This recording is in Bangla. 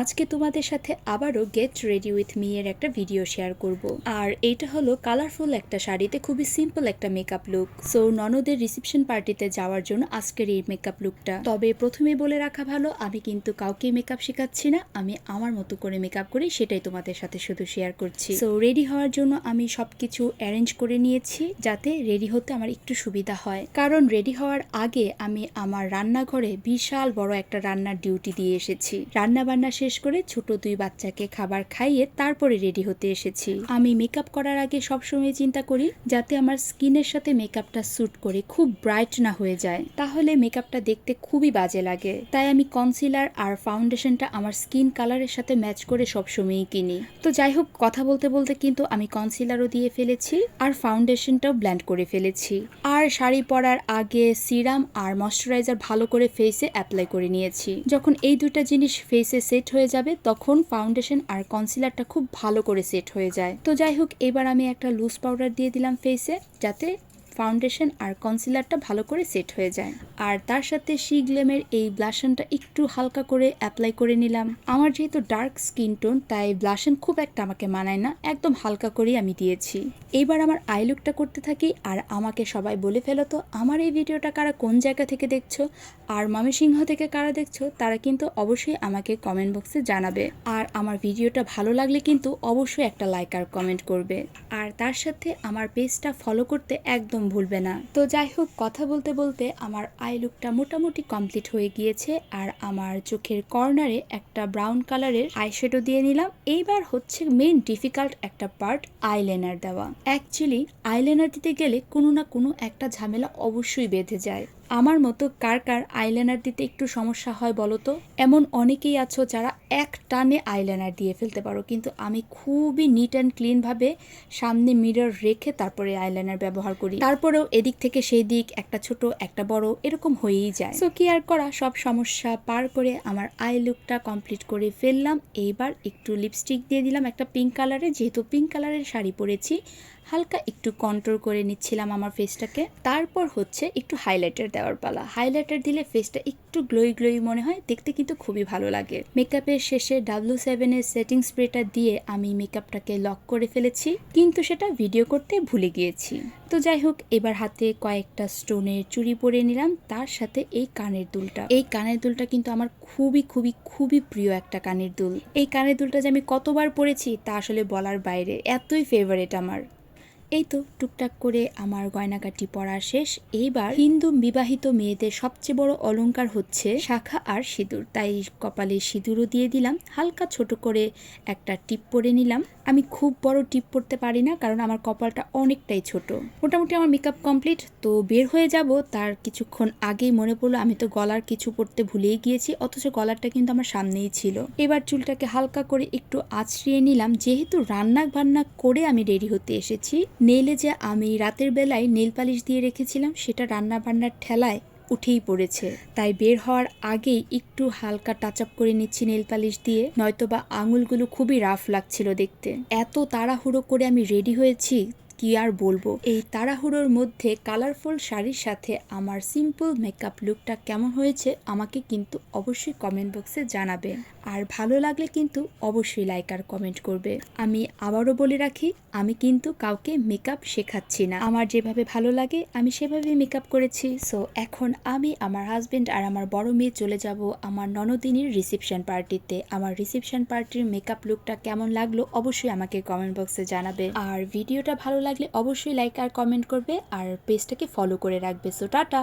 আজকে তোমাদের সাথে আবারও গেট রেডি উইথ মি এর একটা ভিডিও শেয়ার করব। আর এটা হলো কালারফুল একটা শাড়িতে খুবই সিম্পল একটা মেকআপ লুক সো ননদের রিসেপশন পার্টিতে যাওয়ার জন্য আজকের এই মেকআপ লুকটা তবে প্রথমে বলে রাখা ভালো, আমি কিন্তু কাউকে মেকআপ শেখাচ্ছি না, আমি আমার মতো করে মেকআপ করি, সেটাই তোমাদের সাথে শুধু শেয়ার করছি। সো রেডি হওয়ার জন্য আমি সবকিছু অ্যারেঞ্জ করে নিয়েছি, যাতে রেডি হতে আমার একটু সুবিধা হয়। কারণ রেডি হওয়ার আগে আমি আমার রান্নাঘরে বিশাল বড় একটা রান্নার ডিউটি দিয়ে এসেছি। রান্না বান্না শেষ করে ছোট দুই বাচ্চাকে খাবার খাইয়ে তারপরে রেডি হতে এসেছি। আমি মেকআপ করার আগে সবসময় চিন্তা করি যাতে আমার স্কিনের সাথে মেকআপটা স্যুট করে খুব ব্রাইট না হয়ে যায়। তাহলে মেকআপটা দেখতে খুবই বাজে লাগে। তাই আমি কনসিলার আর ফাউন্ডেশনটা আমার স্কিন কালারের সাথে ম্যাচ করে সবসময়ই কিনি। তো যাই হোক, কথা বলতে বলতে কিন্তু আমি কনসিলারও দিয়ে ফেলেছি আর ফাউন্ডেশনটাও ব্ল্যান্ড করে ফেলেছি। আর শাড়ি পরার আগে সিরাম আর ময়শ্চারাইজার ভালো করে ফেসে অ্যাপ্লাই করে নিয়েছি। যখন এই দুইটা জিনিস ফেসে সেট হয়ে যাবে, তখন ফাউন্ডেশন আর কনসিলারটা খুব ভালো করে সেট হয়ে যায়। তো যাই হোক, এবার আমি একটা লুজ পাউডার দিয়ে দিলাম ফেসে যাতে ফাউন্ডেশন আর কনসিলারটা ভালো করে সেট হয়ে যায়। আর তার সাথে শি গ্লেমের এই ব্লাশনটা একটু হালকা করে অ্যাপ্লাই করে নিলাম। আমার যেহেতু ডার্ক স্কিন টোন তাই ব্লাশন খুব একটা আমাকে মানায় না। একদম হালকা করেই আমি দিয়েছি। এইবার আমার আই লুকটা করতে থাকি আর আমাকে সবাই বলে ফেলো তো, আমার এই ভিডিওটা কারা কোন জায়গা থেকে দেখছ? আর ময়মনসিংহ থেকে কারা দেখছ? তারা কিন্তু অবশ্যই আমাকে কমেন্ট বক্সে জানাবে। আর আমার ভিডিওটা ভালো লাগলে কিন্তু অবশ্যই একটা লাইক আর কমেন্ট করবে। আর তার সাথে আমার পেজটা ফলো করতে একদম ভুলবে না। তো যাই হোক, কথা বলতে বলতে আমার আই লুকটা মোটামুটি কমপ্লিট হয়ে গিয়েছে আর আমার চোখের কর্নারে একটা ব্রাউন কালারের আইশ্যাডো দিয়ে নিলাম। এইবার হচ্ছে মেন ডিফিকাল্ট একটা পার্ট, আইলাইনার দেওয়া। অ্যাকচুয়ালি আইলাইনার দিতে গেলে কোনো না কোনো একটা ঝামেলা অবশ্যই বেঁধে যায়। আমার মতো কার কার আইলাইনার দিতে একটু সমস্যা হয় বলো তো? এমন অনেকেই আছো যারা এক টানে আইলাইনার দিয়ে ফেলতে পারো, কিন্তু আমি খুবই নিট অ্যান্ড ক্লিনভাবে সামনে মিরর রেখে তারপরে আইলাইনার ব্যবহার করি। তারপরেও এদিক থেকে সেই দিক, একটা ছোট, একটা বড়, এরকম হয়েই যায়। সো কি আর করা? সব সমস্যা পার করে আমার আই লুকটা কমপ্লিট করে ফেললাম। এইবার একটু লিপস্টিক দিয়ে দিলাম একটা পিঙ্ক কালারে যেহেতু পিঙ্ক কালারের শাড়ি পরেছি হালকা একটু কন্ট্রোল করে নিচ্ছিলাম আমার ফেসটাকে তারপর হচ্ছে একটু হাইলাইটার দেওয়ার পালা। হাইলাইটার দিলে ফেসটা একটু গ্লোই গ্লোই মনে হয়, দেখতে কিন্তু খুবই ভালো লাগে। মেকআপের শেষে ডাব্লু সেভেনের সেটিং স্প্রেটা দিয়ে আমি মেকআপটাকে লক করে ফেলেছি, কিন্তু সেটা ভিডিও করতে ভুলে গিয়েছি। তো যাই হোক, এবার হাতে কয়েকটা স্টোনের চুড়ি পরে নিলাম, তার সাথে এই কানের দুলটা। এই কানের দুলটা কিন্তু আমার খুবই খুবই খুবই প্রিয় একটা কানের দুল। এই কানের দুলটা যে আমি কতবার পরেছি তা আসলে বলার বাইরে, এতই ফেভারেট আমার। এই তো টুকটাক করে আমার গয়নাকাটি পরা শেষ। এইবার হিন্দু বিবাহিত মেয়েদের সবচেয়ে বড় অলংকার হচ্ছে শাখা আর সিঁদুর। তাই কপালে সিঁদুরও দিয়ে দিলাম, হালকা ছোট করে একটা টিপ পরে নিলাম। আমি খুব বড় টিপ পরতে পারি না, কারণ আমার কপালটা অনেকটাই ছোট। মোটামুটি আমার মেকআপ কমপ্লিট তো বের হয়ে যাব। তার কিছুক্ষণ আগেই মনে পড়ল, আমি তো গলার কিছু পরতে ভুলেই গিয়েছি, অথচ গলারটা কিন্তু আমার সামনেই ছিল। এবার চুলটাকে হালকা করে একটু আছড়িয়ে নিলাম, যেহেতু রান্না বান্না করে আমি রেডি হতে এসেছি। নেইলে যে আমি রাতের বেলায় নেল পালিশ দিয়ে রেখেছিলাম, সেটা রান্না বান্নার ঠেলায় উঠেই পড়েছে। তাই বের হওয়ার আগেই একটু হালকা টাচ আপ করে নিচ্ছি নেল পালিশ দিয়ে, নয়তোবা আঙুলগুলো খুবই রাফ লাগছিল দেখতে। এত তাড়াহুড়ো করে আমি রেডি হয়েছি কি আর বলব? এই তাড়াহুড়োর মধ্যে কালারফুল শাড়ির সাথে আমার সিম্পল মেকআপ লুকটা কেমন হয়েছে আমাকে কিন্তু অবশ্যই কমেন্ট বক্সে জানাবে। আর ভালো লাগলে কিন্তু অবশ্যই লাইক আর কমেন্ট করবে। আমি আবারও বলে রাখি, আমি কিন্তু কাউকে মেকআপ শেখাচ্ছি না। আমার যেভাবে ভালো লাগে, আমি সেভাবে মেকআপ করেছি। সো এখন আমি আমার হাজবেন্ড আর আমার বড় মেয়ে চলে যাব আমার ননদিনীর রিসেপশন পার্টিতে আমার রিসেপশন পার্টির মেকআপ লুকটা কেমন লাগল অবশ্যই আমাকে কমেন্ট বক্সে জানাবে। আর ভিডিওটা ভালো লাগলে অবশ্যই লাইক আর কমেন্ট করবে আর পেজটাকে ফলো করে রাখবে। So tata!